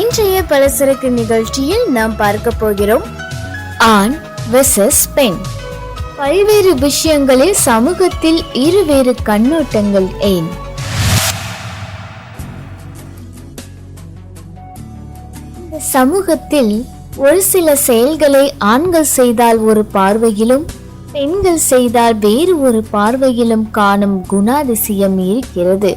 இன்றைய பலசரக்கு நிகழ்ச்சியில் நாம் பார்க்க போகிறோம். ஆண் வெர்சஸ் பெண். பல்வேறு விஷயங்களில் சமூகத்தில் இருவேறு கண்ணோட்டங்கள் ஏன்? சமூகத்தில் ஒரு சில செயல்களை ஆண்கள் செய்தால் ஒரு பார்வையிலும் பெண்கள் செய்தால் வேறு ஒரு பார்வையிலும் காணும் குணாதிசயம் இருக்கிறது.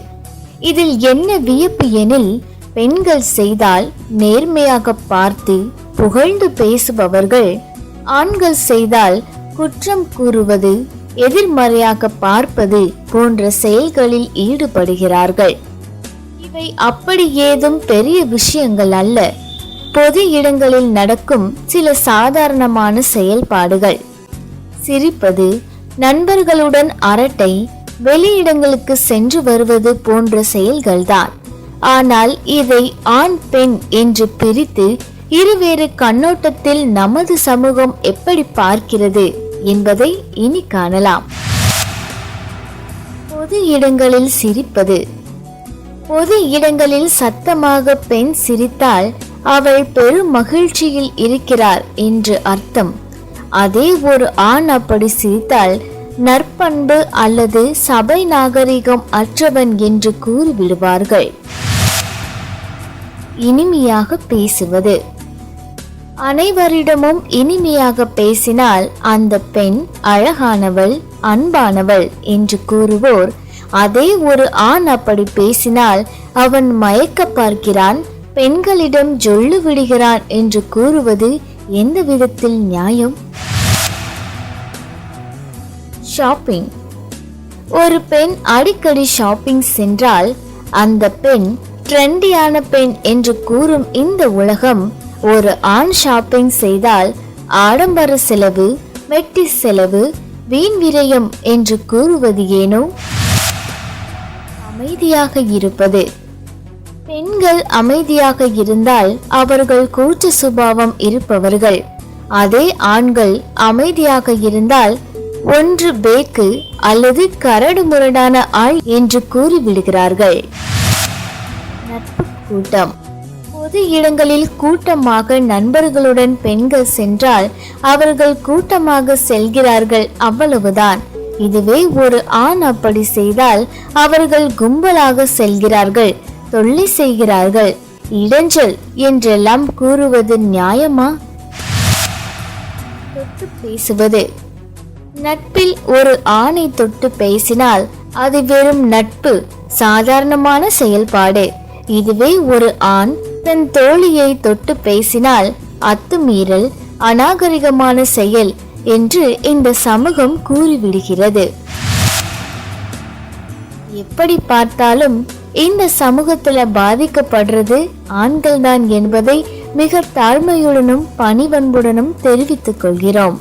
இதில் என்ன வியப்பு எனில் பெண்கள் செய்தால் நேர்மையாக பார்த்து புகழ்ந்து பேசுபவர்கள். ஆண்கள் செய்தால் குற்றம் கூறுவது எதிர்மறையாக பார்ப்பது போன்ற செயல்களில் ஈடுபடுகிறார்கள். இவை அப்படி ஏதும் பெரிய விஷயங்கள் அல்ல. பொது இடங்களில் நடக்கும் சில சாதாரணமான செயல்பாடுகள். சிரிப்பது நண்பர்களுடன் அரட்டை வெளியிடங்களுக்கு சென்று வருவது போன்ற செயல்கள்தான். ஆனால் இதை ஆண் பெண் என்று பிரித்து இருவேறு கண்ணோட்டத்தில் நமது சமூகம் எப்படி பார்க்கிறது என்பதை இனி காணலாம். பொது இடங்களில் சிரிப்பது. பொது இடங்களில் சத்தமாக பெண் சிரித்தால் அவள் பெரும் மகிழ்ச்சியில் இருக்கிறார் என்று அர்த்தம். அதே ஒரு ஆண் அப்படி சிரித்தால் நற்பண்பு அல்லது சபை நாகரிகம் அற்றவன் என்று கூறிவிடுவார்கள். இனிமையாக பேசுவது. அனைவரிடமும் இனிமையாக பேசினால் அந்த பெண் அழகானவள் அன்பானவள் என்று கூறுவோர். அதே ஒரு ஆண் அப்படி பேசினால் அவன் மயக்க பார்க்கிறான் பெண்களிடம் ஜொல்லு விடுகிறான் என்று கூறுவது எந்த விதத்தில் நியாயம்? ஷாப்பிங். ஒரு பெண் அடிக்கடி ஷாப்பிங் சென்றால் அந்த பெண் ட்ரெண்டியான பெண் என்று கூறும் இந்த உலகம் ஒரு ஆண் ஷாப்பிங் செய்தால் ஆடம்பர செலவு மெட்டி செலவு வீண் விரயம் என்று கூறுவது ஏனோ? அமைதியாக இருப்பது. பெண்கள் அமைதியாக இருந்தால் அவர்கள் கூச்ச சுபாவம் இருப்பவர்கள். அதே ஆண்கள் அமைதியாக இருந்தால் ஒன்று பேக்கு அல்லது கரடு முரடான ஆள் என்று கூறிவிடுகிறார்கள். நட்பு கூட்டம். பொது இடங்களில் கூட்டமாக நண்பர்களுடன் பெண்கள் சென்றால் அவர்கள் கூட்டமாக செல்கிறார்கள் அவ்வளவுதான். இதுவே ஒரு ஆண் அப்படி செய்தால் அவர்கள் கும்பலாக செல்கிறார்கள் தொல்லை செய்கிறார்கள். இடைஞ்சல் என்றெல்லாம் கூறுவது நியாயமா? தொட்டு பேசுவது. நட்பில் ஒரு ஆணை தொட்டு பேசினால் அது வெறும் நட்பு சாதாரணமான செயல்பாடு. இதுவே ஒரு ஆண் தன் தோழியை தொட்டு பேசினால் அத்துமீறல் அநாகரிகமான செயல் என்று இந்த சமூகம் கூறிவிடுகிறது. எப்படி பார்த்தாலும் இந்த சமூகத்துல பாதிக்கப்படுறது ஆண்கள் தான் என்பதை மிக தாழ்மையுடனும் பணிவன்புடனும் தெரிவித்துக் கொள்கிறோம்.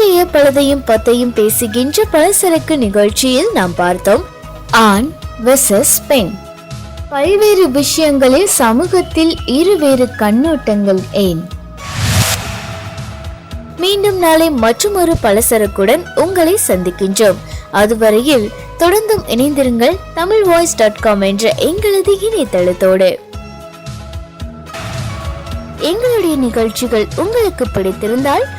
இன்றைய பழுதையும் பத்தையும் பேசுகின்ற பழசரக்கு நிகழ்ச்சியில் நாம் பார்த்தோம். ஆண் வெர்சஸ் பெண். பல்வேறு விஷயங்களில் சமூகத்தில் இருவேறு கண்ணோட்டங்கள் ஏன்? மீண்டும் நாளை மற்றொரு பலசரக்குடன் உங்களை சந்திக்கின்றோம். அதுவரையில் தொடர்ந்தும் இணைந்திருங்கள் தமிழ் வாய்ஸ் டாட் காம் என்ற எங்களது இணையதளத்தோடு. எங்களுடைய நிகழ்ச்சிகள் உங்களுக்கு பிடித்திருந்தால்